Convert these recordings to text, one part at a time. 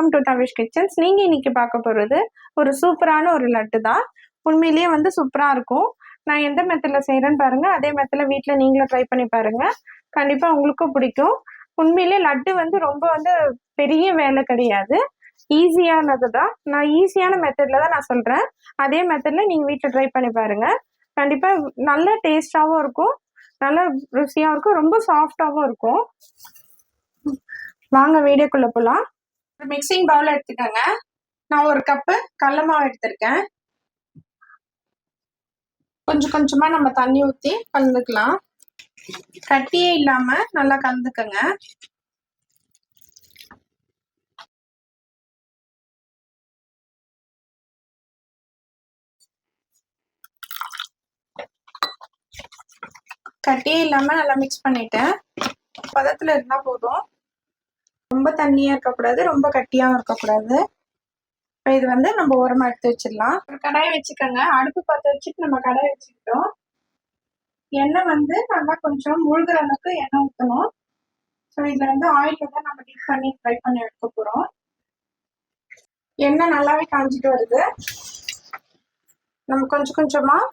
Welcome to Tavish kitchens நீங்கள் இன்னைக்கு பார்க்க போகிறது ஒரு சூப்பரான ஒரு லட்டு தான். உண்மையிலேயே வந்து சூப்பராக இருக்கும். நான் எந்த மெத்தடில் செய்கிறேன்னு பாருங்கள் அதே மெத்தடில் வீட்டில் நீங்களும் ட்ரை பண்ணி பாருங்கள் கண்டிப்பாக உங்களுக்கும் பிடிக்கும். உண்மையிலேயே லட்டு வந்து ரொம்ப வந்து பெரிய வேலை கிடையாது. ஈஸியானது தான். நான் ஈஸியான மெத்தடில் தான் நான் சொல்கிறேன் அதே மெத்தடில் நீங்கள் வீட்டில் ட்ரை பண்ணி பாருங்கள் கண்டிப்பாக நல்ல டேஸ்டாகவும் இருக்கும். நல்ல ருசியாக இருக்கும். ரொம்ப சாஃப்டாகவும் இருக்கும். வாங்க வீடியோக்குள்ளே போகலாம் ஒரு மிக்சிங் பவுல் எடுத்துக்கோங்க. நான் ஒரு கப்பு கடல மாவு எடுத்திருக்கேன். கொஞ்சம் கொஞ்சமா நம்ம தண்ணி ஊற்றி கலந்துக்கலாம். கட்டியே இல்லாம நல்லா கலந்துக்கோங்க. கட்டியே இல்லாம நல்லா மிக்ஸ் பண்ணிட்டேன். பதத்துல இருந்தால் போதும். ரொம்ப தண்ணியா இருக்கக்கூடாது ரொம்ப கட்டியாகவும் இருக்கக்கூடாது. இப்போ இது வந்து நம்ம ஓரமாக எடுத்து வச்சிடலாம். ஒரு கடாய் வச்சுக்கோங்க. அடுப்பு பார்த்து வச்சுட்டு நம்ம கடாய் வச்சுக்கிட்டோம். எண்ணெய் வந்து நல்லா கொஞ்சம் முழுகிற அளவுக்கு எண்ணெய் ஊற்றணும் ஸோ இதில் வந்து ஆயில் வந்து நம்ம டீப் பண்ணி ஃப்ரை பண்ணி எடுக்க போகிறோம் எண்ணெய் நல்லாவே காஞ்சிட்டு வருது. நம்ம கொஞ்சம் கொஞ்சமாக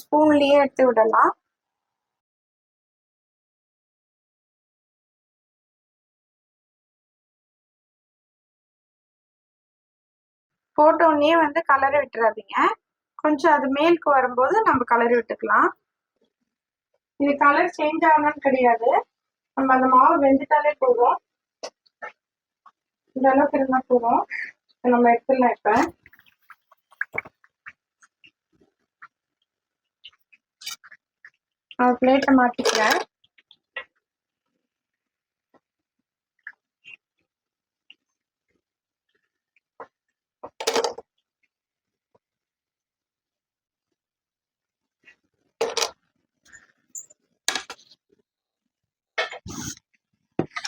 ஸ்பூன்லேயே எடுத்து விடலாம். போட்டோடனே வந்து கலரை விட்டுறாதீங்க. கொஞ்சம் அது மேலுக்கு வரும்போது நம்ம கலரி விட்டுக்கலாம். இது கலர் சேஞ்ச் ஆகணும்னு கிடையாது. நம்ம அந்த மாவு வெந்துட்டாலே போதும். இந்த அளவுக்கு இருந்தால் போதும். நம்ம எடுத்துடலாம் இப்போ. நான் பிளேட்டை மாட்டிக்கிறேன்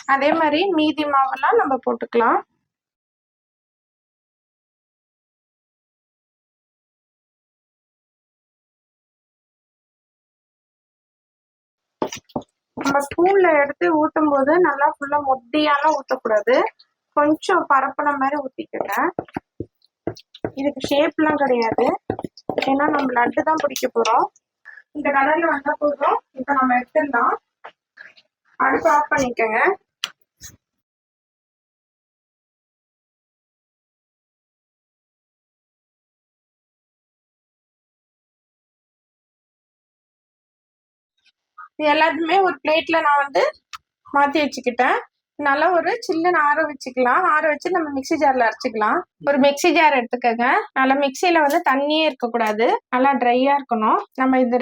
அதே மாதிரி மீதி மாவெல்லாம் நம்ம போட்டுக்கலாம். நம்ம ஸ்பூன்ல எடுத்து ஊற்றும் போது நல்லா ஃபுல்லா மொட்டியாலாம் ஊற்றக்கூடாது கொஞ்சம் பரப்பின மாதிரி ஊற்றிக்கங்க இதுக்கு ஷேப்லாம் கிடையாது. ஏன்னா நம்ம லட்டு தான் பிடிக்க போகிறோம் இந்த கலர்ல வந்தா போதும். இப்போ நம்ம எடுத்துடலாம். அடுப்பு ஆஃப் பண்ணிக்கோங்க. இது எல்லாத்தையுமே ஒரு பிளேட்ல நான் வந்து மாத்தி வச்சுக்கிட்டேன். நல்லா ஒரு சில்லுன்னு ஆற வச்சுக்கலாம். ஆற வச்சு நம்ம மிக்சி ஜார்ல அரைச்சிக்கலாம். ஒரு மிக்சி ஜார் எடுத்துக்கோங்க. நல்லா மிக்சியில் வந்து தண்ணியே இருக்கக்கூடாது. நல்லா ட்ரையாக இருக்கணும். நம்ம இது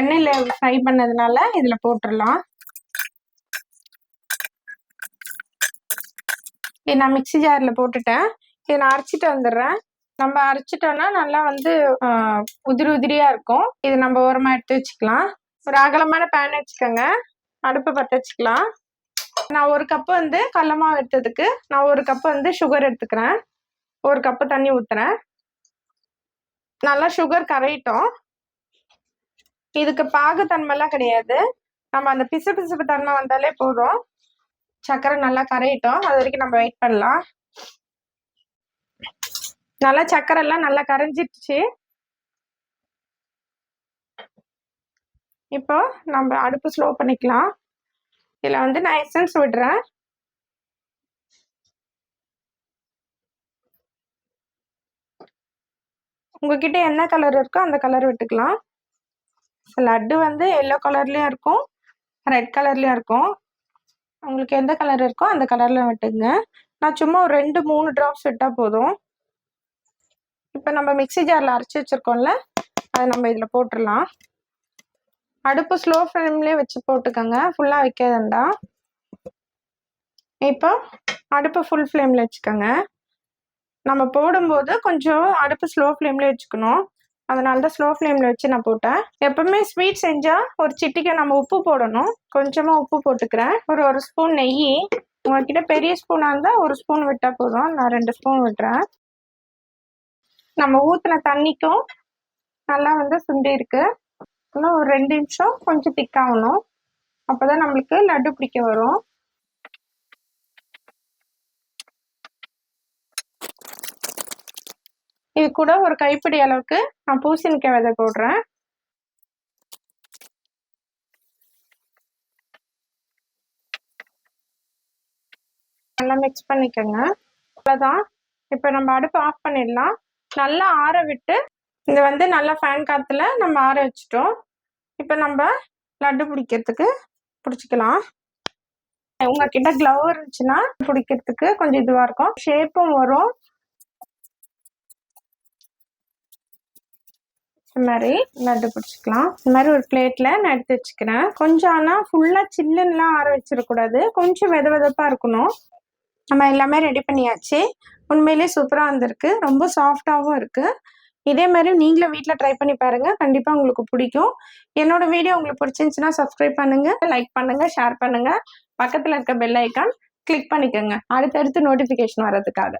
எண்ணெயில் ஃப்ரை பண்ணதுனால இதுல போட்டுடலாம் இது நான் மிக்சி ஜார்ல போட்டுட்டேன். இதை நான் அரைச்சிட்டு வந்துடுறேன். நம்ம அரைச்சிட்டோம்னா நல்லா வந்து உதிரி உதிரியா இருக்கும். இது நம்ம ஓரமா எடுத்து வச்சுக்கலாம். ஒரு அகலமான பேன் வச்சுக்கோங்க. அடுப்பு பற்ற வச்சுக்கலாம். நான் ஒரு கப்பு வந்து கடல மாவு எடுத்ததுக்கு நான் ஒரு கப்பு வந்து சுகர் எடுத்துக்கிறேன். ஒரு கப்பு தண்ணி ஊற்றுறேன் நல்லா சுகர் கரையிட்டோம். இதுக்கு பாகுத்தன்மைலாம் கிடையாது. நம்ம அந்த பிசு பிசுப்பு தன்மை வந்தாலே போதும். சக்கரை நல்லா கரையிட்டோம். அது வரைக்கும் நம்ம வெயிட் பண்ணலாம். நல்லா சக்கரை எல்லாம் நல்லா கரைஞ்சிடுச்சு இப்போ நம்ம அடுப்பு ஸ்லோ பண்ணிக்கலாம். இதில் வந்து நான் எசன்ஸ் விடுறேன். உங்ககிட்ட என்ன கலர் இருக்கோ அந்த கலர் விட்டுக்கலாம். லட்டு வந்து எல்லோ கலர்லேயும் இருக்கும் ரெட் கலர்லேயும் இருக்கும். உங்களுக்கு எந்த கலர் இருக்கோ அந்த கலரில் விட்டுங்க. நான் சும்மா ஒரு ரெண்டு மூணு ட்ராப்ஸ் விட்டால் போதும். இப்போ நம்ம மிக்சி ஜாரில் அரைச்சி வச்சுருக்கோம்ல அதை நம்ம இதில் போட்டுடலாம். அடுப்பு ஸ்லோ ஃப்ளேம்லேயே வச்சு போட்டுக்கோங்க. ஃபுல்லாக வைக்க வேண்டாம். இப்போ அடுப்பு ஃபுல் ஃப்ளேமில் வச்சுக்கோங்க. நம்ம போடும்போது கொஞ்சம் அடுப்பு ஸ்லோ ஃப்ளேம்லேயே வச்சுக்கணும். அதனால தான் ஸ்லோ ஃப்ளேமில் வச்சு நான் போட்டேன். எப்பவுமே ஸ்வீட் செஞ்சால் ஒரு சிட்டிக்கை நம்ம உப்பு போடணும். கொஞ்சமாக உப்பு போட்டுக்கிறேன். ஒரு ஒரு ஸ்பூன் நெய். உங்ககிட்ட பெரிய ஸ்பூனாக இருந்தால் ஒரு ஸ்பூன் விட்டால் போதும். நான் ரெண்டு ஸ்பூன் விட்டுறேன் நம்ம ஊற்றின தண்ணிக்கும் நல்லா வந்து சுண்டி இருக்குது இன்னும் ஒரு ரெண்டு நிமிஷம் கொஞ்சம் திக்காகணும் அப்போ தான் நம்மளுக்கு லட்டு பிடிக்க வரும். இது கூட ஒரு கைப்பிடி அளவுக்கு நான் பூசணிக்காய் விதை போடுறேன். நல்லா மிக்ஸ் பண்ணிக்கோங்க. அவ்வளோதான் இப்போ நம்ம அடுப்பு ஆஃப் பண்ணிடலாம். நல்லா ஆற விட்டு இது வந்து நல்லா ஃபேன் காற்றுல நம்ம ஆற வச்சுட்டோம். இப்போ நம்ம லட்டு பிடிக்கிறதுக்கு பிடிச்சிக்கலாம். உங்ககிட்ட க்ளவ் இருந்துச்சுன்னா பிடிக்கிறதுக்கு கொஞ்சம் இதுவாக இருக்கும். ஷேப்பும் வரும். இந்த மாதிரி லட்டு பிடிச்சிக்கலாம். இந்த மாதிரி ஒரு பிளேட்டில் நான் எடுத்து வச்சுக்கிறேன். கொஞ்சம் ஆனால் ஃபுல்லாக சில்லுன்னெலாம் ஆற வச்சிடக்கூடாது. கொஞ்சம் வெத வெதப்பாக இருக்கணும். நம்ம எல்லாமே ரெடி பண்ணியாச்சு. உண்மையிலே சூப்பராக வந்திருக்கு. ரொம்ப சாஃப்டாகவும் இருக்குது இதே மாதிரி நீங்களும் வீட்டில் ட்ரை பண்ணி பாருங்கள் கண்டிப்பாக உங்களுக்கு பிடிக்கும். என்னோட வீடியோ உங்களுக்கு பிடிச்சிருந்துச்சுன்னா சப்ஸ்கிரைப் பண்ணுங்கள் லைக் பண்ணுங்கள் ஷேர் பண்ணுங்கள் பக்கத்தில் இருக்க பெல் ஐக்கான் கிளிக் பண்ணிக்கோங்க. அடுத்தடுத்து நோட்டிஃபிகேஷன் வர்றதுக்காக.